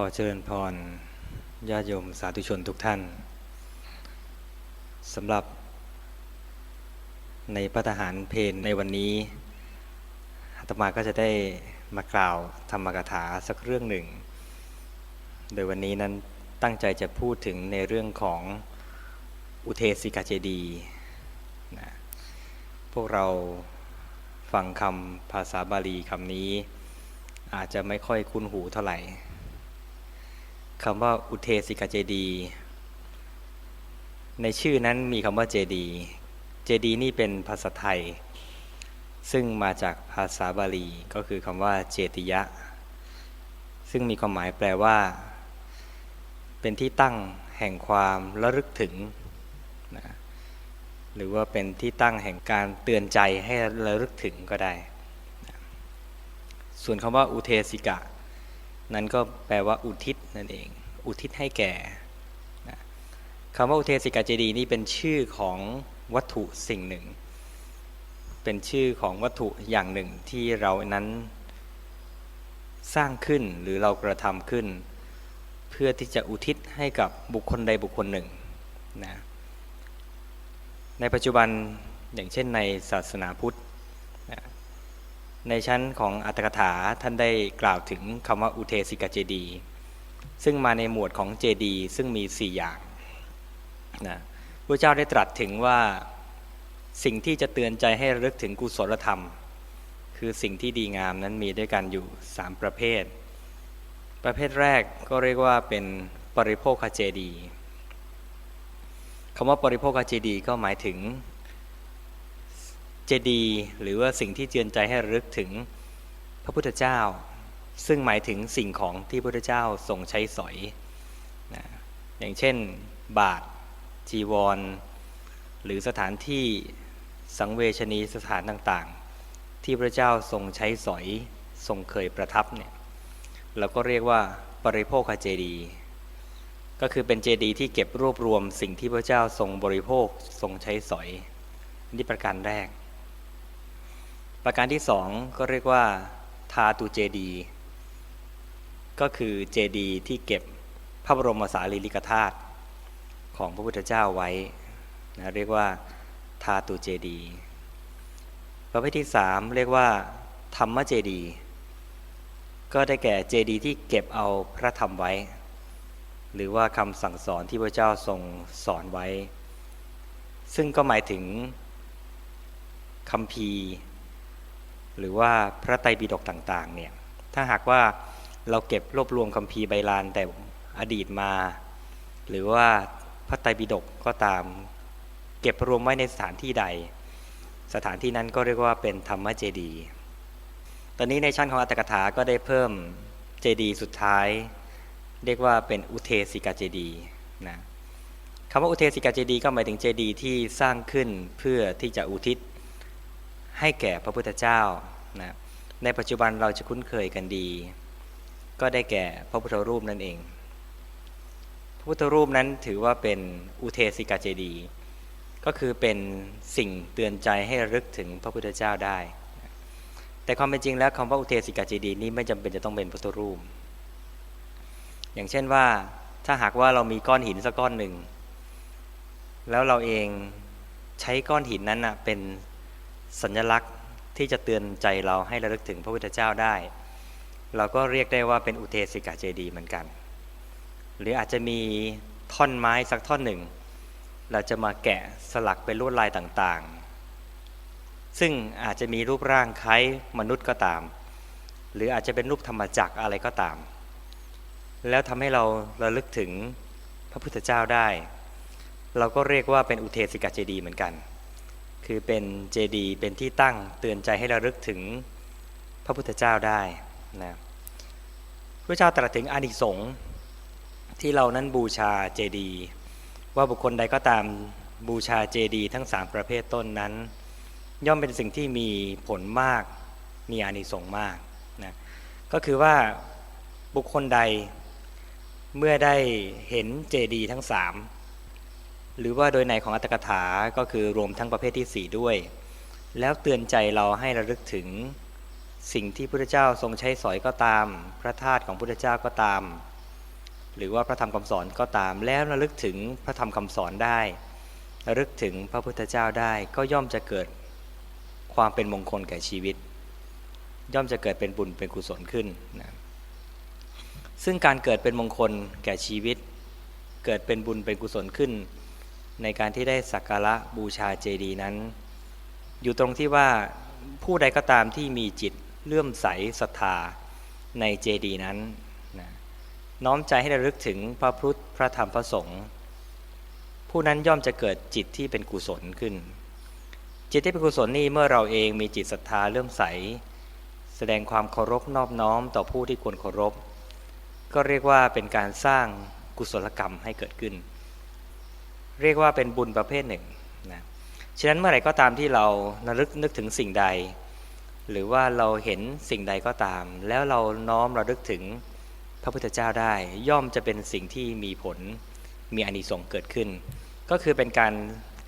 ขอเจริญพรญาติโยมสาธุชนทุกท่านสำหรับ ในพระทหารเพนในวันนี้อาตมาก็จะได้มากล่าวธรรมกถาสักเรื่องหนึ่ง โดยวันนี้นั้นตั้งใจจะพูดถึงในเรื่องของอุเทสิกาเจดีนะพวกเราฟังคำภาษาบาลีคำนี้ อาจจะไม่ค่อยคุ้นหูเท่าไหร่ คำว่าอุเทสิกาเจดี ในชื่อนั้นมีคำว่าเจดี เจดีนี่เป็นภาษาไทย ซึ่งมาจากภาษาบาลีก็คือคำว่าเจติยะ ซึ่งมีความหมายแปลว่า เป็นที่ตั้งแห่งความระลึกถึงนะหรือว่าเป็นที่ตั้งแห่งการเตือนใจให้ระลึกถึงก็ได้นะส่วนคำว่าอุเทสิกะ นั้นก็แปลว่าอุทิศนั่นเอง อุทิศให้แก่นะคำว่าอุเทสิกาเจดีนี่เป็นชื่อของวัตถุสิ่งหนึ่ง เป็นชื่อของวัตถุอย่างหนึ่งที่เรานั้นสร้างขึ้นหรือเรากระทำขึ้น เพื่อที่จะอุทิศให้กับบุคคลใดบุคคลหนึ่งนะในปัจจุบันอย่างเช่นในศาสนาพุทธ ในชั้นของอัตถกถาท่านได้กล่าวถึงคำว่าอุเทสิกาเจดีซึ่งมาในหมวดของเจดีซึ่งมี 4 อย่างนะพระเจ้าได้ตรัสถึงว่าสิ่งที่จะเตือนใจให้ระลึกถึงกุศลธรรม คือสิ่งที่ดีงามนั้นมีด้วยกันอยู่ 3 ประเภท ประเภทแรกก็เรียกว่าเป็นปริโภคเจดีคำว่าปริโภคเจดีก็หมายถึง เจดีย์หรือว่าสิ่งที่เตือนใจให้ระลึกถึงพระพุทธเจ้า ซึ่งหมายถึงสิ่งของที่พระพุทธเจ้าทรงใช้สอยนะอย่างเช่น บาทจีวร หรือสถานที่สังเวชนีสถานต่างๆ ที่พระเจ้าทรงใช้สอยทรงเคยประทับเนี่ยเราก็เรียกว่าปริโภคเจดีย์ก็คือเป็นเจดีย์ที่เก็บรวบรวมสิ่งที่พระเจ้าทรงบริโภคทรงใช้สอยนี่ประการแรก ประการที่สองก็เรียกว่าทาตุเจดี ก็คือเจดีที่เก็บพระบรมสารีริกธาตุของพระพุทธเจ้าไว้นะเรียกว่าทาตุเจดี ประเภทที่สามเรียกว่า ธรรมเจดี ก็ได้แก่เจดีที่เก็บเอาพระธรรมไว้ หรือว่าคำสั่งสอนที่พระเจ้าทรงสอนไว้ ซึ่งก็หมายถึงคำพี หรือว่าพระไตรปิฎกต่างๆเนี่ยถ้าหากว่าเราเก็บรวบรวมคำพีร์ใบลานแต่อดีตมา หรือว่าพระไตรปิฎกก็ตาม เก็บรวมไว้ในสถานที่ใด สถานที่นั้นก็เรียกว่าเป็นธรรมเจดีย์ตอนนี้ในชั้นของอัตถกถาก็ได้เพิ่มเจดีย์สุดท้าย เรียกว่าเป็นอุเทสิกาเจดีย์นะคำว่าอุเทสิกาเจดีย์ก็หมายถึงเจดีย์ที่สร้างขึ้นเพื่อที่จะอุทิศ ให้แก่พระพุทธเจ้านะในปัจจุบันเราจะคุ้นเคยกันดี ก็ได้แก่พระพุทธรูปนั่นเอง พระพุทธรูปนั้นถือว่าเป็นอุเทสิกาเจดี ก็คือเป็นสิ่งเตือนใจให้รึกถึงพระพุทธเจ้าได้ แต่ความเป็นจริงแล้วคำว่าอุเทสิกาเจดีนี้ไม่จำเป็นจะต้องเป็นพุทธรูป อย่างเช่นว่าถ้าหากว่าเรามีก้อนหินสักก้อนหนึ่ง แล้วเราเองใช้ก้อนหินนั้นนะเป็น สัญลักษณ์ที่จะเตือนใจเราให้ระลึกถึงพระพุทธเจ้าได้ เราก็เรียกได้ว่าเป็นอุเทสิกาเจดีเหมือนกัน หรืออาจจะมีท่อนไม้สักท่อนหนึ่ง เราจะมาแกะสลักเป็นลวดลายต่างๆ ซึ่งอาจจะมีรูปร่างคล้ายมนุษย์ก็ตาม หรืออาจจะเป็นรูปธรรมจักรอะไรก็ตาม แล้วทำให้เราระลึกถึงพระพุทธเจ้าได้ เราก็เรียกว่าเป็นอุเทสิกาเจดีเหมือนกัน คือเป็นเจดีย์เป็นที่ตั้งเตือนใจให้เราลึกถึงพระพุทธเจ้าได้นะพระเจ้าตรัสถึงอานิสงส์ที่เรานั้นบูชาเจดีย์ว่าบุคคลใดก็ตามบูชาเจดีย์ทั้งสามประเภทต้นนั้น ย่อมเป็นสิ่งที่มีผลมากมีอานิสงส์มากนะก็คือว่าบุคคลใดเมื่อได้เห็นเจดีย์ทั้งสาม หรือว่าโดยในของอัตถกถาก็คือรวมทั้งประเภทที่ 4 ด้วย แล้วเตือนใจเราให้ระลึกถึงสิ่งที่พระเจ้าทรงใช้สอยก็ตาม พระธาตุของพระเจ้าก็ตาม หรือว่าพระธรรมคำสอนก็ตาม แล้วระลึกถึงพระธรรมคำสอนได้ระลึกถึงพระพุทธเจ้าได้ก็ย่อมจะเกิดความเป็นมงคลแก่ชีวิต ย่อมจะเกิดเป็นบุญเป็นกุศลขึ้นนะซึ่งการเกิดเป็นมงคลแก่ชีวิต เกิดเป็นบุญเป็นกุศลขึ้น ในการที่ได้สักการะบูชาเจดีย์นั้น อยู่ตรงที่ว่าผู้ใดก็ตามที่มีจิตเลื่อมใสศรัทธาในเจดีย์นั้นนะน้อมใจให้ระลึกถึงพระพุทธพระธรรมพระสงฆ์ผู้นั้นย่อมจะเกิดจิตที่เป็นกุศลขึ้น จิตที่เป็นกุศลนี่เมื่อเราเองมีจิตศรัทธาเลื่อมใส แสดงความเคารพนอบน้อมต่อผู้ที่ควรเคารพ ก็เรียกว่าเป็นการสร้างกุศลกรรมให้เกิดขึ้น เรียกว่าเป็นบุญประเภทหนึ่งนะฉะนั้นเมื่อไหร่ก็ตามที่เราระลึกนึกถึงสิ่งใด หรือว่าเราเห็นสิ่งใดก็ตาม แล้วเราน้อมระลึกถึงพระพุทธเจ้าได้ ย่อมจะเป็นสิ่งที่มีผลมีอานิสงส์เกิดขึ้น ก็คือเป็นการ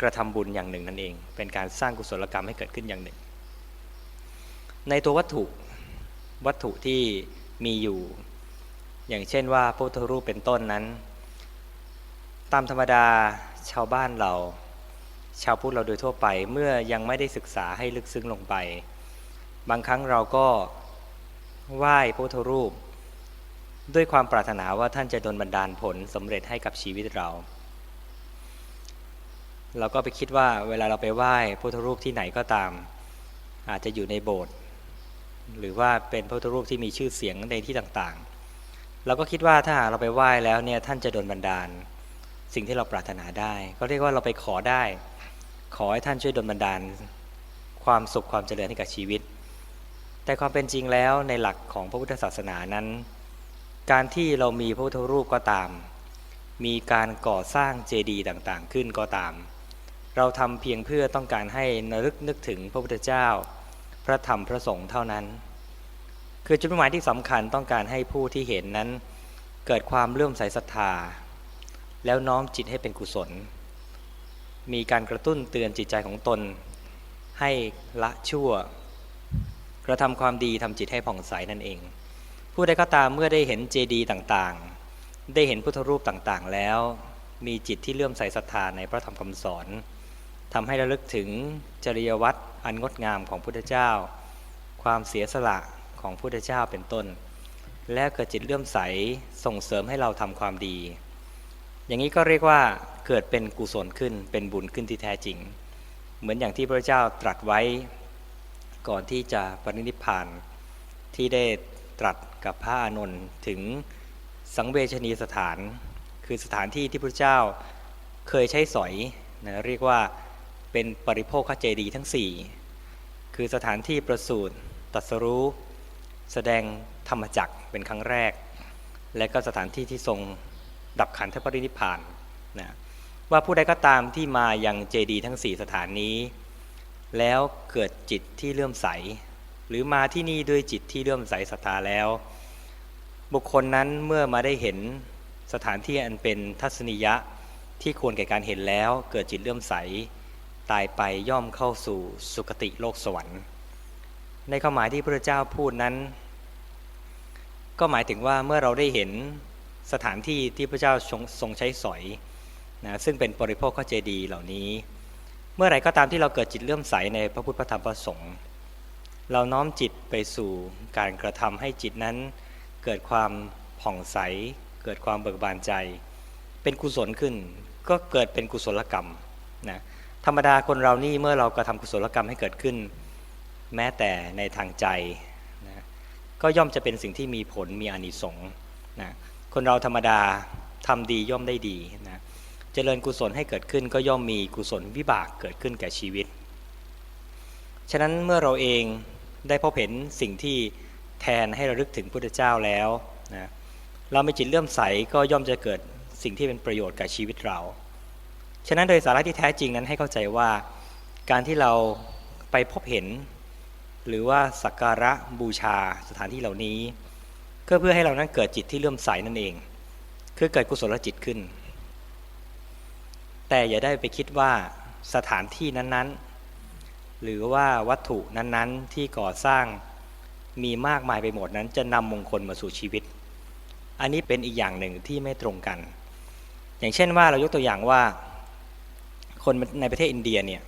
กระทำบุญอย่างหนึ่งนั่นเอง เป็นการสร้างกุศลกรรมให้เกิดขึ้นอย่างหนึ่ง ในตัววัตถุวัตถุที่มีอยู่ อย่างเช่นว่าพระพุทธรูปเป็นต้นนั้น ตามธรรมดา ชาวบ้านเรา ชาวพุทธเราโดยทั่วไป เมื่อยังไม่ได้ศึกษาให้ลึกซึ้งลงไป บางครั้งเราก็ไหว้พระพุทธรูป ด้วยความปรารถนาว่าท่านจะดลบันดาลผลสำเร็จให้กับชีวิตเรา เราก็ไปคิดว่าเวลาเราไปไหว้พระพุทธรูปที่ไหนก็ตาม อาจจะอยู่ในโบสถ์หรือว่าเป็นพระพุทธรูปที่มีชื่อเสียงในที่ต่างๆ เราก็คิดว่าถ้าเราไปไหว้แล้วเนี่ยท่านจะดลบันดาล สิ่งที่เราปรารถนาได้ ก็เรียกว่าเราไปขอได้ ขอให้ท่านช่วยดลบันดาล ความสุขความเจริญให้กับชีวิต แต่ความเป็นจริงแล้วในหลักของพระพุทธศาสนานั้น การที่เรามีพระพุทธรูปก็ตาม มีการก่อสร้างเจดีย์ต่างๆ ขึ้นก็ตาม เราทำเพียงเพื่อต้องการให้นรึกนึกถึงพระพุทธเจ้า พระธรรมพระสงฆ์เท่านั้น คือจุดหมายที่สำคัญต้องการให้ผู้ที่เห็นนั้น เกิดความเลื่อมใสศรัทธา แล้วน้อมจิตให้เป็นกุศล มีการกระตุ้นเตือนจิตใจของตน ให้ละชั่ว กระทำความดีทำจิตให้ผ่องใสนั่นเอง ผู้ใดก็ตามเมื่อได้เห็นเจดีต่างๆ ได้เห็นพุทธรูปต่างๆ แล้ว มีจิตที่เลื่อมใสศรัทธาในพระธรรมคำสอนทำให้ระลึกถึงจริยวัตรอันงดงามของพุทธเจ้า ความเสียสละของพุทธเจ้าเป็นต้น และเกิดจิตเลื่อมใสส่งเสริมให้เราทำความดี อย่างนี้ก็เรียกว่าเกิดเป็นกุศลขึ้นเป็นบุญขึ้นที่แท้จริง เหมือนอย่างที่พระเจ้าตรัสไว้ก่อนที่จะปรินิพานที่ได้ตรัสกับพระอานนท์ถึงสังเวชนีสถาน คือสถานที่ที่พระเจ้าเคยใช้สอยนะเรียกว่าเป็นปริโภคเจดีทั้ง 4 คือสถานที่ประสูติตัสรู้ แสดงธรรมจักเป็นครั้งแรก และก็สถานที่ที่ทรง ดับขันธปรินิพานนะว่าผู้ใดก็ตามที่มายังเจดีทั้ง 4 สถานนี้ แล้วเกิดจิตที่เลื่อมใส หรือมาที่นี่ด้วยจิตที่เลื่อมใสศรัทธาแล้ว บุคคลนั้นเมื่อมาได้เห็นสถานที่อันเป็นทัศนียะที่ควรแก่การเห็นแล้ว เกิดจิตเลื่อมใส ตายไปย่อมเข้าสู่สุคติโลกสวรรค์ ในความหมายที่พระเจ้าพูดนั้น ก็หมายถึงว่าเมื่อเราได้เห็น สถานที่ที่พระเจ้าทรงใช้สอยนะซึ่งเป็นปริโภคข้อเจดีเหล่านี้ เมื่อไหร่ก็ตามที่เราเกิดจิตเลื่อมใสในพระพุทธพระธรรมพระสงฆ์เราน้อมจิตไปสู่การกระทำให้จิตนั้น เกิดความผ่องใส เกิดความเบิกบานใจ เป็นกุศลขึ้น ก็เกิดเป็นกุศลกรรมนะธรรมดาคนเรานี่เมื่อเรากระทำกุศลกรรมให้เกิดขึ้น แม้แต่ในทางใจนะก็ย่อมจะเป็นสิ่งที่มีผลมีอานิสงส์นะ คนเราธรรมดาทำดีย่อมได้ดีนะเจริญกุศลให้เกิดขึ้นก็ย่อมมีกุศลวิบากเกิดขึ้นแก่ชีวิต ฉะนั้นเมื่อเราเองได้พบเห็นสิ่งที่แทนให้ระลึกถึงพุทธเจ้าแล้วนะเราไม่จิตเลื่อมใสก็ย่อมจะเกิดสิ่งที่เป็นประโยชน์กับชีวิตเรา ฉะนั้นโดยสาระที่แท้จริงนั้นให้เข้าใจว่าการที่เราไปพบเห็น หรือว่าสักการะบูชาสถานที่เหล่านี้ ก็เพื่อให้เรานั้นเกิดจิตที่เลื่อมใสนั่นเอง คือเกิดกุศลจิตขึ้น แต่อย่าได้ไปคิดว่าสถานที่นั้นๆ หรือว่าวัตถุนั้นๆ ที่ก่อสร้างมีมากมายไปหมดนั้น จะนำมงคลมาสู่ชีวิต อันนี้เป็นอีกอย่างหนึ่งที่ไม่ตรงกัน อย่างเช่นว่าเรายกตัวอย่างว่า คนในประเทศอินเดียเนี่ย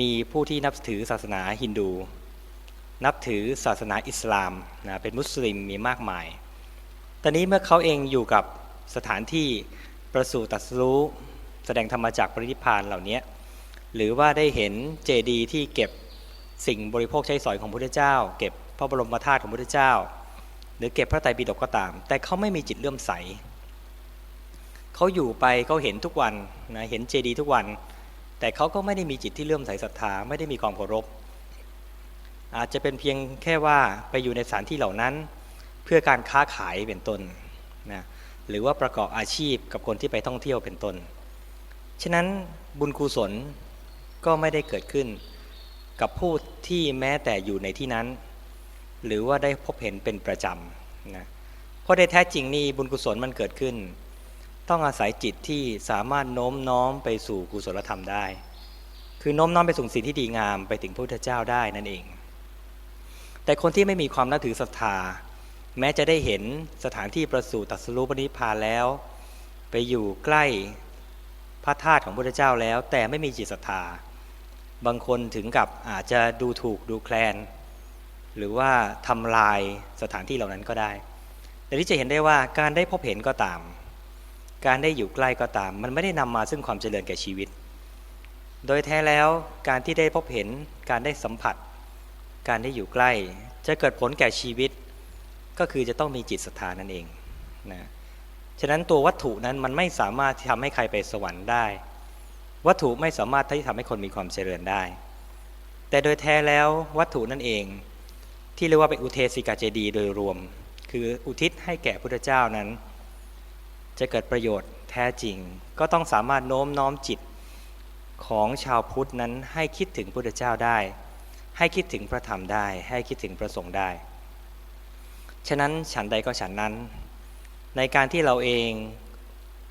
มีผู้ที่นับถือศาสนาฮินดู นับถือศาสนาอิสลามนะเป็นมุสลิมมีมากมาย ตอนนี้เมื่อเขาเองอยู่กับสถานที่ประสูติตัสรู้แสดงธรรมจากปรินิพานเหล่านี้หรือว่าได้เห็นเจดีย์ที่เก็บสิ่งบริโภคใช้สอยของพระพุทธเจ้า เก็บพระบรมธาตุของพระพุทธเจ้า หรือเก็บพระไตรปิฎกก็ตาม แต่เขาไม่มีจิตเลื่อมใสเขาอยู่ไปเขาเห็นทุกวันนะเห็นเจดีย์ทุกวัน แต่เขาก็ไม่ได้มีจิตที่เลื่อมใสศรัทธาไม่ได้มีความเคารพ อาจจะเป็นเพียงแค่ว่าไปอยู่ในสถานที่เหล่านั้น เพื่อการค้าขายเป็นต้นนะหรือว่าประกอบอาชีพกับคนที่ไปท่องเที่ยวเป็นต้น ฉะนั้นบุญกุศลก็ไม่ได้เกิดขึ้น กับผู้ที่แม้แต่อยู่ในที่นั้น หรือว่าได้พบเห็นเป็นประจำนะเพราะในแท้จริงนี่บุญกุศลมันเกิดขึ้น ต้องอาศัยจิตที่สามารถโน้มน้อมไปสู่กุศลธรรมได้ คือโน้มน้อมไปสู่สิ่งที่ดีงามไปถึงพระพุทธเจ้าได้นั่นเอง แต่คนที่ไม่มีความนับถือศรัทธา แม้จะได้เห็นสถานที่ประสูติตัสรูปณิพพานแล้ว ไปอยู่ใกล้พระธาตุของพระเจ้าแล้ว แต่ไม่มีจิตศรัทธา บางคนถึงกับอาจจะดูถูกดูแคลน หรือว่าทำลายสถานที่เหล่านั้นก็ได้ แต่ที่จะเห็นได้ว่าการได้พบเห็นก็ตาม การได้อยู่ใกล้ก็ตาม มันไม่ได้นำมาซึ่งความเจริญแก่ชีวิต โดยแท้แล้วการที่ได้พบเห็นการได้สัมผัส การได้อยู่ใกล้ จะเกิดผลแก่ชีวิต ก็คือจะต้องมีจิตศรัทธานั่นเองนะฉะนั้นตัววัตถุนั้นมันไม่สามารถที่ทำให้ใครไปสวรรค์ได้ วัตถุไม่สามารถที่ทำให้คนมีความเจริญได้ แต่โดยแท้แล้ววัตถุนั่นเอง ที่เรียกว่าเป็นอุเทสิกาเจดีโดยรวม คืออุทิศให้แก่พุทธเจ้านั้น จะเกิดประโยชน์แท้จริง ก็ต้องสามารถโน้มน้อมจิตของชาวพุทธนั้นให้คิดถึงพุทธเจ้าได้ ให้คิดถึงพระธรรมได้ ให้คิดถึงพระสงฆ์ได้ ฉะนั้นฉันใดก็ฉันนั้น ในการที่เราเอง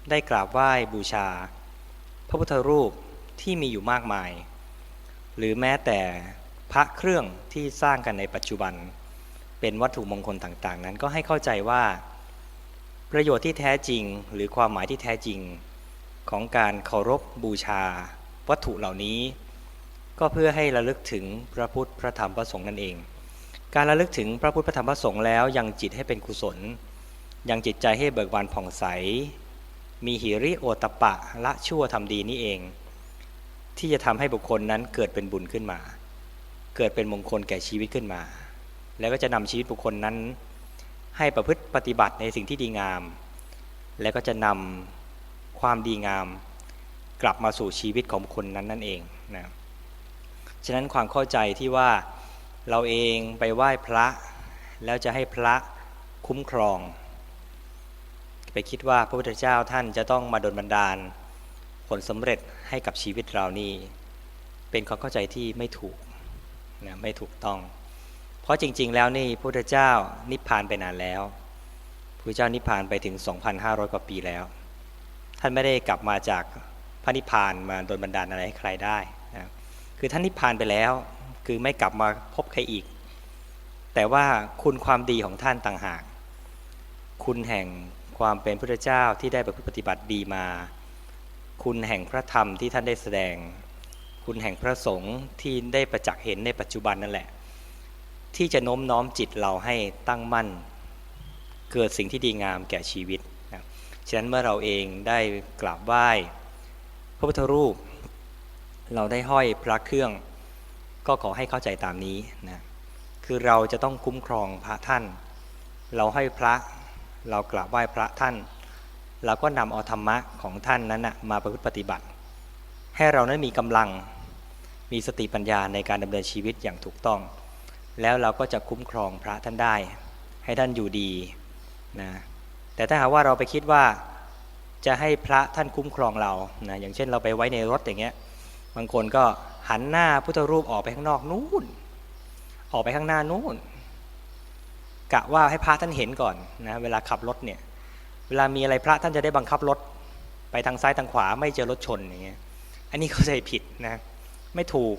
ได้กราบไหว้บูชา พระพุทธรูปที่มีอยู่มากมาย หรือแม้แต่พระเครื่องที่สร้างกันในปัจจุบัน เป็นวัตถุมงคลต่างๆ นั้นก็ให้เข้าใจว่า ประโยชน์ที่แท้จริงหรือความหมายที่แท้จริง ของการเคารพบูชา วัตถุเหล่านี้ ก็เพื่อให้ระลึกถึงพระพุทธพระธรรมพระสงฆ์นั่นเอง การระลึกถึงพระพุทธพระธรรมพระสงฆ์แล้วยังจิตให้เป็นกุศล ยังจิตใจให้เบิกบานผ่องใส มีหิริโอตปะละชั่วทำดีนี่เอง ที่จะทำให้บุคคลนั้นเกิดเป็นบุญขึ้นมา เกิดเป็นมงคลแก่ชีวิตขึ้นมา แล้วก็จะนำชีวิตบุคคลนั้น ให้ประพฤติปฏิบัติในสิ่งที่ดีงาม แล้วก็จะนำความดีงาม กลับมาสู่ชีวิตของบุคคลนั้นนั่นเองนะ ฉะนั้นความเข้าใจที่ว่าเราเองไปไหว้พระ แล้วจะให้พระคุ้มครอง ไปคิดว่าพระพุทธเจ้าท่านจะต้องมาดลบันดาล ผลสำเร็จให้กับชีวิตเรานี่เป็นความเข้าใจที่ไม่ถูกนะไม่ถูกต้อง เพราะจริง ๆ แล้วนี่พระพุทธเจ้านิพพานไปนานแล้วพระเจ้านิพพานไปถึง 2,500 กว่าปีแล้ว ท่านไม่ได้กลับมาจากพระนิพพานมาโดนบันดาลอะไรให้ใครได้ คือท่านนิพพานไปแล้ว คือไม่กลับมาพบใครอีก แต่ว่าคุณความดีของท่านต่างหาก คุณแห่งความเป็นพุทธเจ้าที่ได้ประพฤติปฏิบัติดีมา คุณแห่งพระธรรมที่ท่านได้แสดง คุณแห่งพระสงฆ์ที่ได้ประจักษ์เห็นในปัจจุบันนั่นแหละ ที่จะโน้มน้อมจิตเราให้ตั้งมั่น เกิดสิ่งที่ดีงามแก่ชีวิตนะฉะนั้นเมื่อเราเองได้กราบไหว้พระพุทธรูป เราได้ห้อยพระเครื่อง ก็ขอให้เข้าใจตามนี้นะคือเราจะต้องคุ้มครองพระท่าน เราให้พระ เรากราบไหว้พระท่าน เราก็นำเอาธรรมะของท่านนั้นนะมาประพฤติปฏิบัติ ให้เรานั้นมีกำลังมีสติปัญญาในการดำเนินชีวิตอย่างถูกต้อง แล้วเราก็จะคุ้มครองพระท่านได้ ให้ท่านอยู่ดีนะแต่ถ้าหากว่าเราไปคิดว่าจะให้พระท่านคุ้มครองเรานะอย่างเช่นเราไปไว้ในรถอย่างเงี้ย บางคนก็หันหน้าพุทธรูปออกไปข้างนอกนู่น ออกไปข้างหน้านู่นกะว่าให้พระท่านเห็นก่อนนะเวลาขับรถเนี่ย เวลามีอะไรพระท่านจะได้บังคับรถ ไปทางซ้ายทางขวาไม่เจอรถชนอย่างเงี้ย อันนี้เข้าใจผิดนะ ไม่ถูก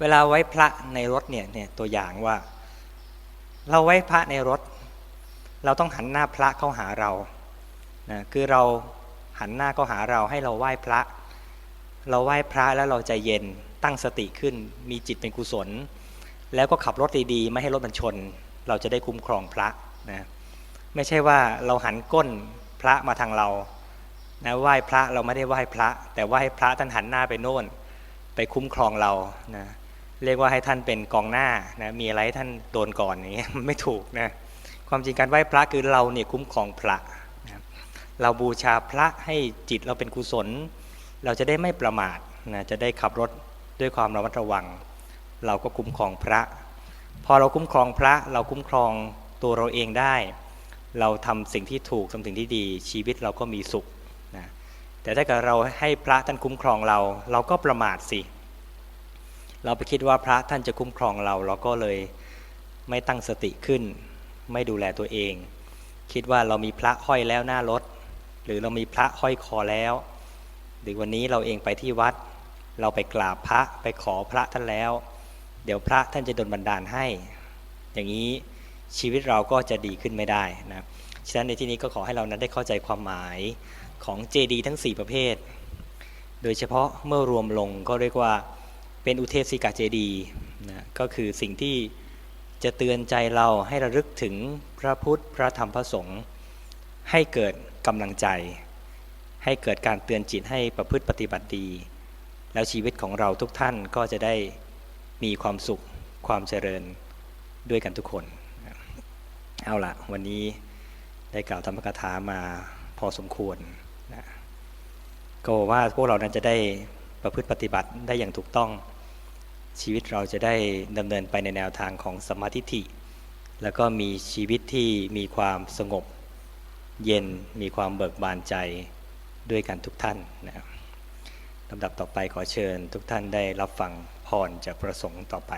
เวลาไว้พระในรถเนี่ยเนี่ยตัวอย่างว่า เราไว้พระในรถ เราต้องหันหน้าพระเข้าหาเรานะคือเราหันหน้าเข้าหาเราให้เราไหว้พระ เราไหว้พระแล้วเราใจเย็นตั้งสติขึ้น มีจิตเป็นกุศล แล้วก็ขับรถดีๆไม่ให้รถมันชน เราจะได้คุ้มครองพระนะไม่ใช่ว่าเราหันก้นพระมาทางเรานะไหว้พระเราไม่ได้ไหว้พระ แต่ไหว้พระท่านหันหน้าไปโน่น ไปคุ้มครองเรานะเรียกว่าให้ท่านเป็นกองหน้านะมีอะไรท่านโดนก่อนอย่างเงี้ยไม่ถูกนะความจริงการไหว้พระคือเราเนี่ยคุ้มครองพระนะเราบูชาพระให้จิตเราเป็นกุศล เราจะได้ไม่ประมาทนะจะได้ขับรถด้วยความระมัดระวัง เราก็คุ้มครองพระ พอเราคุ้มครองพระ เราคุ้มครองตัวเราเองได้ เราทำสิ่งที่ถูกทำสิ่งที่ดี ชีวิตเราก็มีสุขนะแต่ถ้าเกิดเราให้พระท่านคุ้มครองเรา เราก็ประมาทสิ เราไปคิดว่าพระท่านจะคุ้มครองเรา เราก็เลยไม่ตั้งสติขึ้น ไม่ดูแลตัวเอง คิดว่าเรามีพระห้อยแล้วหน้ารถ หรือเรามีพระห้อยคอแล้ว หรือวันนี้เราเองไปที่วัด เราไปกราบพระไปขอพระท่านแล้ว เดี๋ยวพระท่านจะดลบันดาลให้ อย่างนี้ชีวิตเราก็จะดีขึ้นไม่ได้นะฉะนั้นในที่นี้ก็ขอให้เรานั้นได้เข้าใจความหมายของเจดีทั้ง 4 ประเภท โดยเฉพาะเมื่อรวมลงก็เรียกว่าเป็นอุเทศิกาเจดีนะก็คือสิ่งที่จะเตือนใจเราให้ระลึกถึงพระพุทธพระธรรมพระสงฆ์ให้เกิดกำลังใจ ให้เกิดการเตือนจิตให้ประพฤติปฏิบัติดี แล้วชีวิตของเราทุกท่านก็จะได้มีความสุขความเจริญด้วยกันทุกคน เอาละวันนี้ได้กล่าวธรรมกถามาพอสมควรนะก็ว่าพวกเรานั้นจะได้ประพฤติปฏิบัติได้อย่างถูกต้องชีวิตเราจะได้ดำเนินไปในแนวทางของสมาธิฐิแล้วก็มีชีวิตที่มีความสงบเย็นมีความเบิกบานใจ ด้วยกันทุกท่านนะครับลำดับต่อไปขอเชิญทุกท่านได้รับฟังพรจากประสงค์ต่อไป